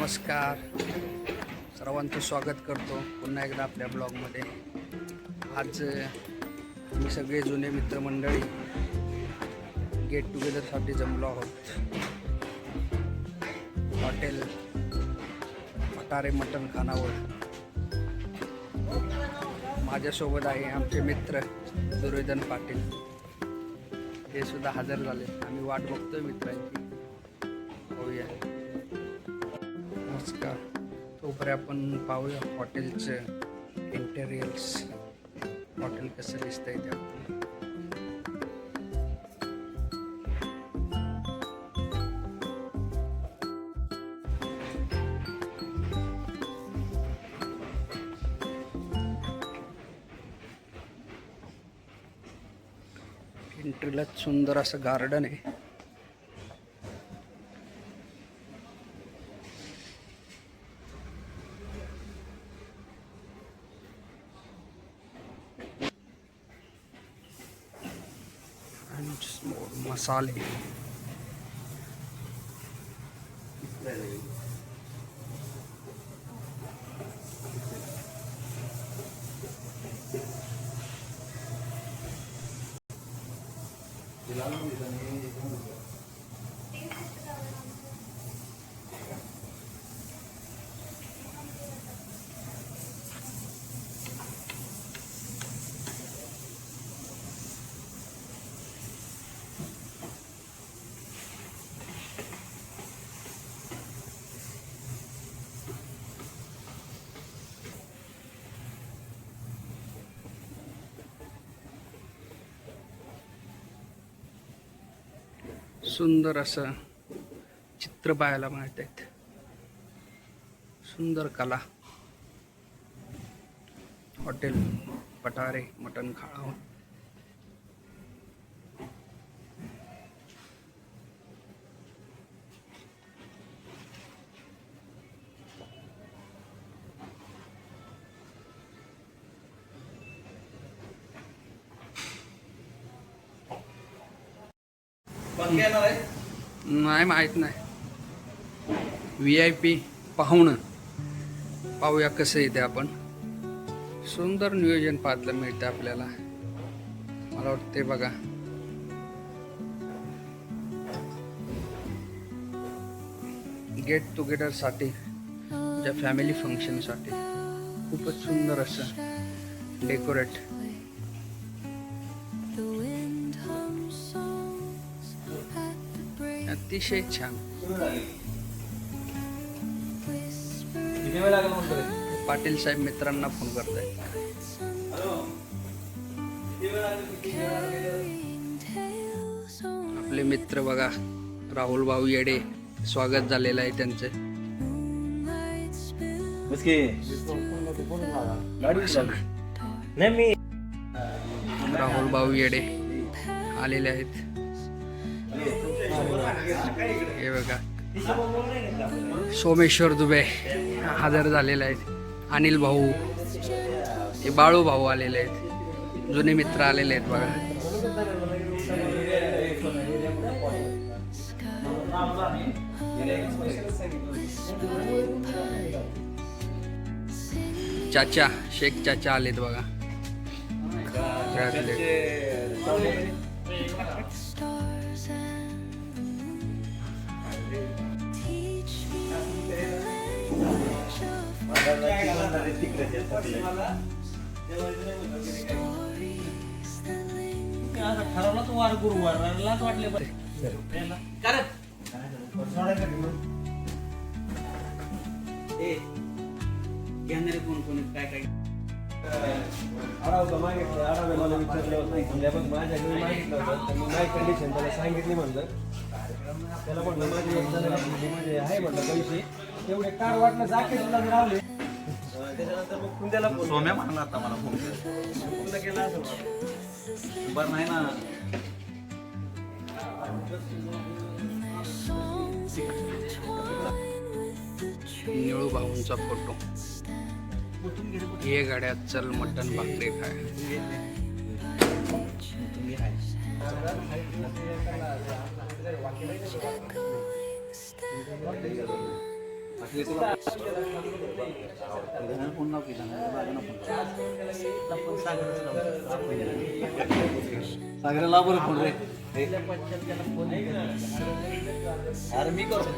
नमस्कार. सर्वांचं स्वागत करतो पुन्हा एकदा आपल्या ब्लॉगमध्ये. आज आम्ही सगळे जुने मित्रमंडळी गेट टुगेदरसाठी जमलो आहोत. हॉटेल पटारे मटण खानावर माझ्यासोबत आहे आमचे मित्र दुर्योधन पाटील. ते सुद्धा हजर झाले. आम्ही वाट बघतोय मित्रांची. होऊया नमस्कार. तोपर्यंत आपण पाहूया हॉटेलचं इंटेरियर्स हॉटेल कसं दिसतंय ते आपण. एंट्रीलाच सुंदर असं गार्डन आहे. More सुंदर असं चित्र पाहायला मिळत आहेत सुंदर कला. हॉटेल पटारे मटण खाळावं नाही माहीत नाही. व्ही आय पी पाहुणं. पाहूया कसं येते आपण. सुंदर नियोजन पाहायला मिळतं आपल्याला. मला वाटते बघा. गेट टुगेदरसाठी ज्या फॅमिली फंक्शनसाठी खूपच सुंदर असं डेकोरेट अतिशय छान. पाटील साहेब मित्रांना फोन करतायत on आपले मित्र बघा राहुल भाऊ येडे स्वागत झालेलं आहे त्यांचं. नाही मी राहुल भाऊ येडे आलेले आहेत. हे बघा. सोमेश्वर दुबे हजर झालेले आहेत. अनिल भाऊ हे बाळू भाऊ आलेले आहेत. जुने मित्र आलेले आहेत बघा. चाचा शेख चाचा आलेत बघा. ठरवलं तो वार गुरुवार लाच वाटले कोण कोण काय काय आरावलं मागितलं आरावलं मला विचारलं म्हणजे बघ माझ्या घरी मागितलं होतं मी माझी कंडिशन त्याला सांगितली म्हणलं त्याला म्हटलं माझी माझे आहे म्हटलं पैसे तेवढे कार वाटलं जाकेट तुला रावले त्याच्यानंतर मग कुंद्याला फोन सोम्या म्हणला आता मला फोन केला. कुंदा केला असं बरं नाही ना. निळू भाऊंचा फोटो. ये गाड्यात चल मटन भाकरी खाय. सागराला बरं फोन रे अरे मी करतो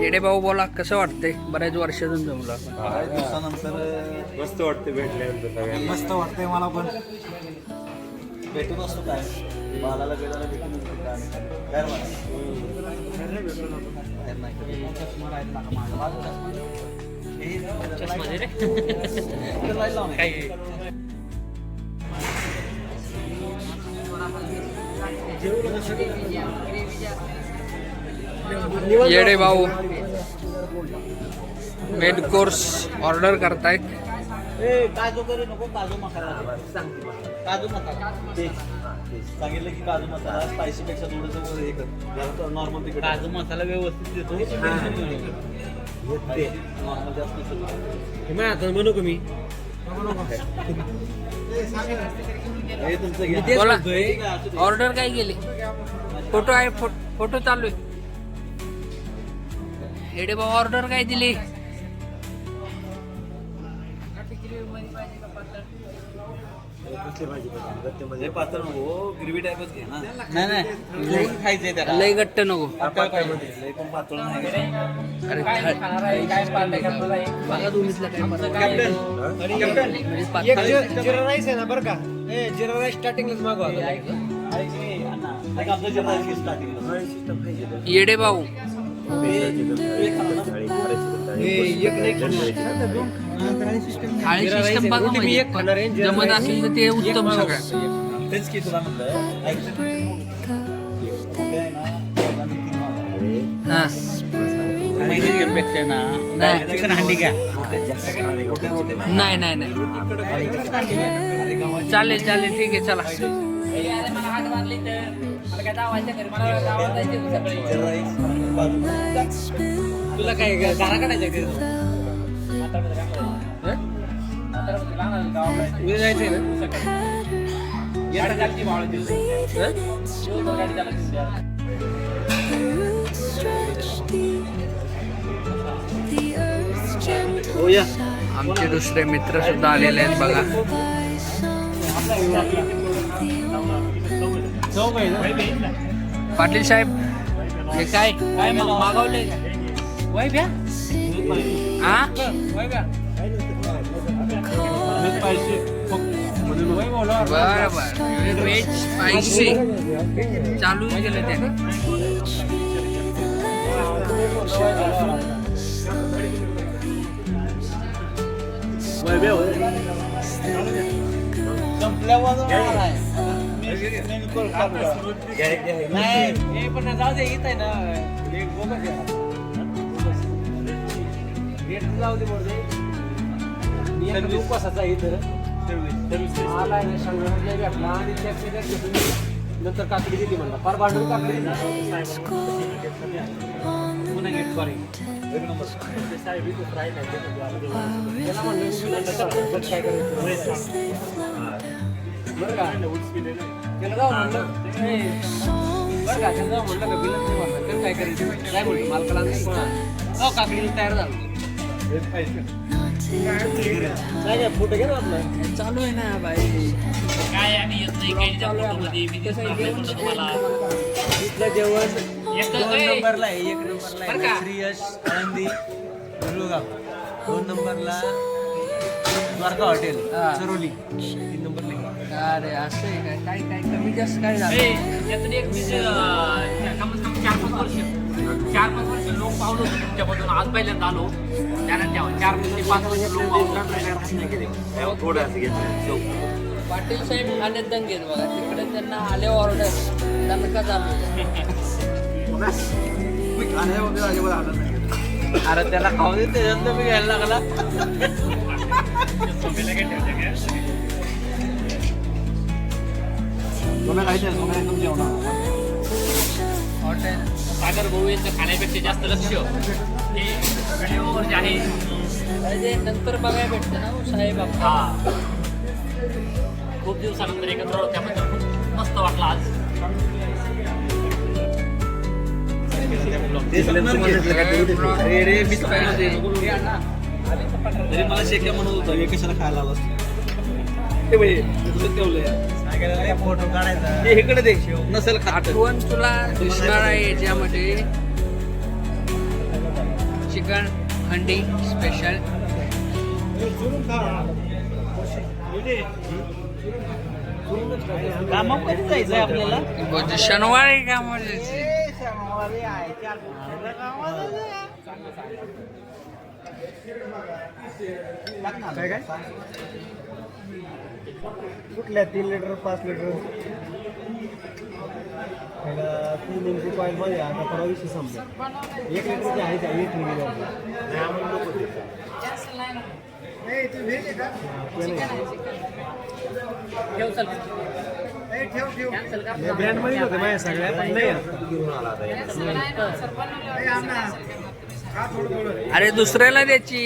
येडे भाऊ बोला कसं वाटतंय? बऱ्याच वर्षातून जमला दिवसानंतर मस्त वाटते भेटल्यानंतर मस्त वाटतंय मला पण. भेटून असतो काय? बालाला गेल्याला भेटून असतो काय? काय मला? नाही. येडे भाऊ मेन कोर्स ऑर्डर करतायत. ए, काजू करू नको काजू मसाला काजू मसाला. तेच. सांगितलं की काजू मसाला स्पायसी पेक्षा थोडस हे कर. नॉर्मल तिकडे काजू मसाला व्यवस्थित देतो. नॉर्मल जास्त म्हणू का मी? हे तुमचं घ्या. बोला. ठीक आहे, असू दे. ऑर्डर काय केली? फोटो आहे फोटो चालू आहे. येडे भाऊ ऑर्डर काय दिली? हे पातळ नको. ग्रेव्ही टाईपच घे ना नाही नाही लई खायचंय त्याला लय घट्ट नको पातळ पाहिजे लई पण पातळ नाही अरे बघा. दोन्हीतलं काय फरक आहे. म्हणजे जिरा राईस आहे ना बरं का? ए जिरा राईस स्टार्टिंगलाच मागवा आपलं जे पाहिजे स्टार्टिंग येडे भाऊ. थाळी सिस्टम बघा म्हणजे. जमत असेल तर ते उत्तम सगळं तेच की तुला म्हणलं. हा नाही. नाही. नाही चालेल चालेल ठीक आहे चला. तुला काय काढायचा उद्या जायचंय ना आमचे दुसरे मित्र सुद्धा आलेले आहेत बघा. पाटील साहेब हे काय? काय मागवले? वैभ्या हा? बर बर. व्हेज स्पायसी चालू केलं त्याने. नाही पण जाऊ दे येत आहे ना. एक बोगस जाऊ दे एक उपवासाचा इथं. मला आहे ना भेटला. आणि. नंतर काकडी दिली म्हणला. फार भांडून काकडी. दिली. पुन्हा घेत सॉरी त्याला म्हणलं मी नंतर करतो. बघ काय करायचं. बरं का? त्याला जाऊ म्हणलं. ए, बरं का? त्याला जाऊ म्हणलं का बिलच नाही म्हणलं. तर काय करायचं? काय म्हणलं मालकाला नाही हो काकडी तयार झालं. फोटो घे ना आपला. चालू आहे ना बाई. काय आम्ही येत नाही काही त्या फोटोमध्ये मी दिसणार नाही म्हणलं तुम्हाला इथलं जेवण एक दोन नंबरला आहे एक नंबरला? आहे. श्रीयश आळंदी मुरलगाव दोन नंबरला द्वारका हॉटेल. सरोली. तीन नंबरला. अरे असं आहे काय काय काय कमी जास्त काय झालं? त्यातून एक मी जे, अं, कमीत कमी चार पाच वर्ष. चार पाच वर्ष लोक पावलं होतं तुमच्यामधून. आज पहिल्यांदा आलो. त्यानंतर चार ते पाच वर्ष लोक पावलं थोडं असं घेतलं. पाटील साहेब खाण्यात दंग आहेत बघा. तिकडे त्यांना आले ऑर्डर दणका चालू मी खाण्या वगैरे अजिबात आलं नाही अरे त्याला खाऊ दे त्याच्यानंतर मी घ्यायला लागला. तुम्ही एकदम जेवणार हॉटेल सागर भाऊ यांचं खाण्यापेक्षा जास्त लक्ष. हे व्हिडिओवर जे आहे ते नंतर बघायला भेटतं ना हो साहेब हा. खूप दिवसानंतर एकत्र आलो त्याबद्दल खूप मस्त वाटलं आज. ते ते मला शेक्या म्हणत होता कशाला खायला आलास ते? बाई तुझं ठेवलंय. फोटो काढायचा. इकडे दे. नसेल आठवण तुला दिसणार आहे याच्यामध्ये. चिकन हंडी स्पेशल कामावर कधी जायचंय आपल्याला? शनिवारी का म्हणजे काय काय? कुठल्या तीन लिटर पाच लिटर पहिला तीन इंची कॉईल मध्ये आता परवा दिवशी संपलं. एक लिटरची आहे त्या एक ब्रँडमध्ये होते माझ्या सगळ्या पण नाही आता. अरे दुसऱ्याला द्यायची.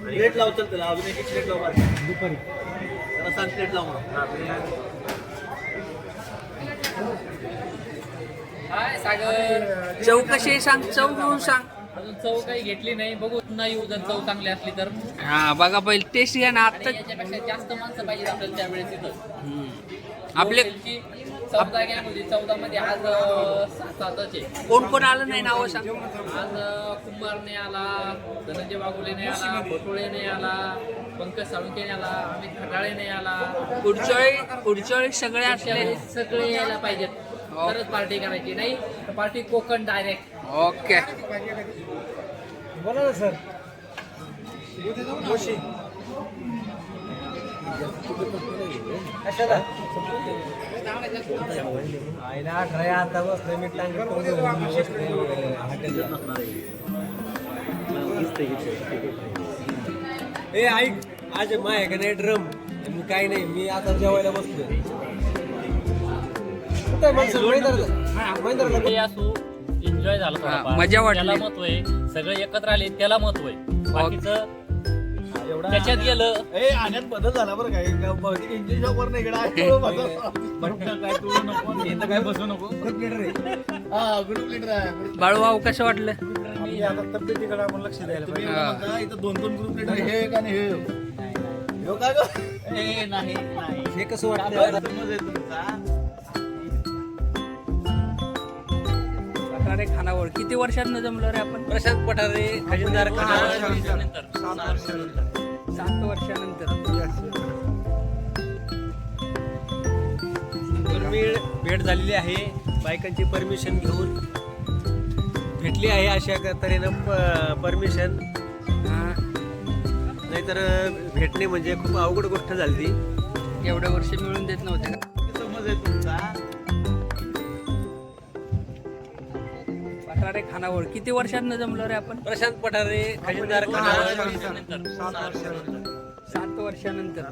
प्लेट लाव, चल. त्याला अजून एक प्लेट लाव. दुपारी त्याला सांग प्लेट लाव म्हणून. चव कशी सांग चव घेऊन सांग अजून चव काही घेतली नाही बघू पुन्हा येऊ जर चव चांगली असली तर हा बघा पहिले टेस्ट घ्या ना आता याच्यापेक्षा जास्त माणसं पाहिजे आपल्याला त्यावेळेस इथं आपले चौदा होती चौदा मध्ये आज सातच आहे. कोण कोण आलं नाही नाव सांग. आज अं, कुंभारने आला धनंजय बागुलेने आला भोटोळेने आला पंकज साळुंकेने आला अमित खटाळेने आला. पुढच्या वेळी पुढच्या वेळी सगळे असले. सगळे यायला पाहिजेत. तरच पार्टी करायची नाही पार्टी कोकण डायरेक्ट ओके. बोला ना सर. ए ऐक आज माय का नाही ड्रम? मी काही नाही मी आता जेवायला माणसं? महिंद्राला असो एन्जॉय झाला हा. मजा वाटली. त्याला महत्त्व आहे. सगळे एकत्र आले त्याला महत्त्व आहे. बाकीचं त्याच्यात गेलं. ए आण्यात बदल झाला बरं काय का बहुतेक इंजिन शॉपवर नाही इकडे आहे. बटणं काय तू नको. इथं काय बसू नको. हा ग्रुप लिडर आहे. बाळू भाऊ कसं वाटलं? आपली आता तब्येतीकडे आपण लक्ष द्यायला तुम्ही पाहिजे. हा. म्हणता इथं दोन दोन ग्रुप लिडर हे एक आणि हे ह्यो काय गं? ए नाही नाही. हे कसं वाटतं बरं, आता? समज आहे तुमचा? अरे खानावळ. किती वर्षांत जमलो रे आपण? प्रशांत पठारे खजिनदार सात वर्षानंतर. दुर्मिळ भेट झालेली आहे. बायकांची परमिशन घेऊन भेटली आहे अशा क- तऱ्हेनं परमिशन. हा, नाहीतर भेटणे म्हणजे खूप अवघड गोष्ट झाली ती एवढे वर्ष मिळून देत नव्हते का? समज आहे तुमचा. अरे खानावळ किती वर्षांत जमलो रे आपण? प्रशांत पठारे खजिनदार सात वर्षानंतर.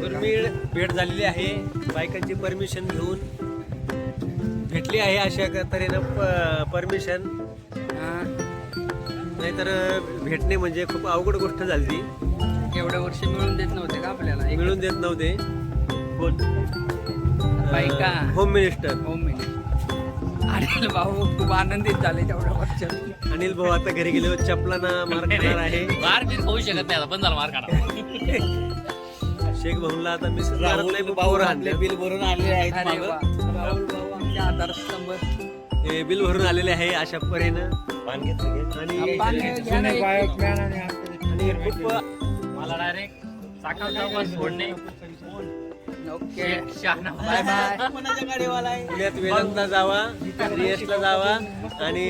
दुर्मिळ भेट झालेली आहे. बायकांची परमिशन घेऊन भेटली आहे अशा क- तऱ्हेनं परमिशन. हा, नाहीतर भेटणे म्हणजे खूप अवघड गोष्ट झाली ती एवढे वर्ष मिळून देत नव्हते का आपल्याला? एक मिळून देत नव्हते. बायका home minister home minister Anil Bhau खूप आनंदित झाले तेवढ्या वर्षात. अनिल भाऊ आता घरी गेले चपलाना मार खाणार आहे. मार बीर खाऊ शकत नाही आता पण झाला मार काढा शेख भाऊला आता मी राहुल भाऊ आपले बिल भरून आले आहेत. राहुल भाऊ आमचे आधारस्तंभ हे बिल भरून आलेले आहे अशा परीनं. आणि ना खूप मला डायरेक्ट साखर सोडणे. ओके. शहाणा बाय बाय. कोणाच्या गाडीवाला आहे. पुण्यात वेदांतला जावा रिएसला जावा आणि